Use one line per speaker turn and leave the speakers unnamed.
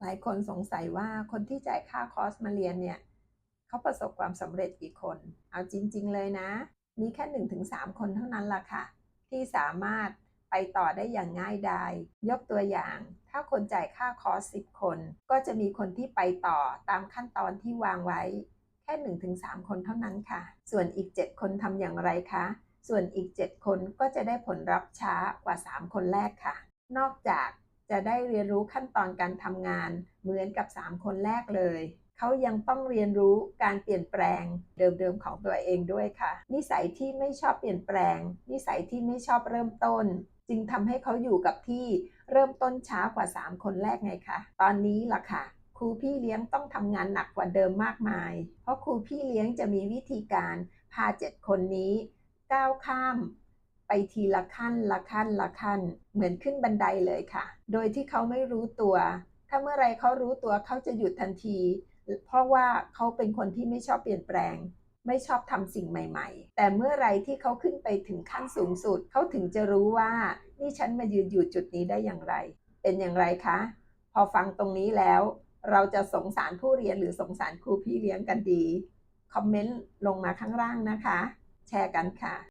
หลายคนสงสัยว่าคนที่จ่ายค่าคอร์สมาเรียนเนี่ยเขาประสบความสำเร็จกี่คน เอาจริง ๆ เลยนะ มีแค่ 1-3 คนเท่านั้นล่ะค่ะ ที่สามารถไปต่อได้อย่างง่ายดาย ยกตัวอย่าง ถ้าคนจ่ายค่าคอร์ส10 คน ก็จะมีคนที่ไปต่อตามขั้นตอนที่วางไว้ แค่ 1-3 คนเท่านั้นค่ะ ส่วนอีก 7 คนทำอย่างไรคะ ส่วนอีก 7 คนก็จะได้ผลลัพธ์ช้ากว่า 3 คนแรกค่ะ นอกจาก จะได้เรียนรู้ขั้นตอนการทำงาน เหมือนกับ 3 คนแรกเลย เขายังต้องเรียนรู้การเปลี่ยนแปลงเดิมๆของตัวเองด้วยค่ะ นิสัยที่ไม่ชอบเปลี่ยนแปลง นิสัยที่ไม่ชอบเริ่มต้น จึงทำให้เขาอยู่กับที่เริ่มต้นช้ากว่า 3 คนแรกไงคะตอนนี้ล่ะค่ะครูพี่เลี้ยงต้องทำงานหนักกว่าเดิมมากมาย เพราะครูพี่เลี้ยงจะมีวิธีการพา 7 คนนี้ก้าวข้าม ไปทีละขั้นละขั้นละขั้น เหมือนขึ้นบันไดเลยค่ะ โดยที่เขาไม่รู้ตัว ถ้าเมื่อไรเขารู้ตัวเขาจะหยุดทันที เพราะว่าเขาเป็นคนที่ไม่ชอบเปลี่ยนแปลง ไม่ชอบทำสิ่งใหม่ ๆ แต่เมื่อไรที่เขาขึ้นไปถึงขั้นสูงสุด เขาถึงจะรู้ว่า นี่ฉันมายืนอยู่จุดนี้ได้อย่างไร เป็นอย่างไรคะ พอฟังตรงนี้แล้ว เราจะสงสารผู้เรียนหรือสงสารครูพี่เลี้ยงกันดี คอมเมนต์ลงมาข้างล่างนะคะ แชร์กันค่ะ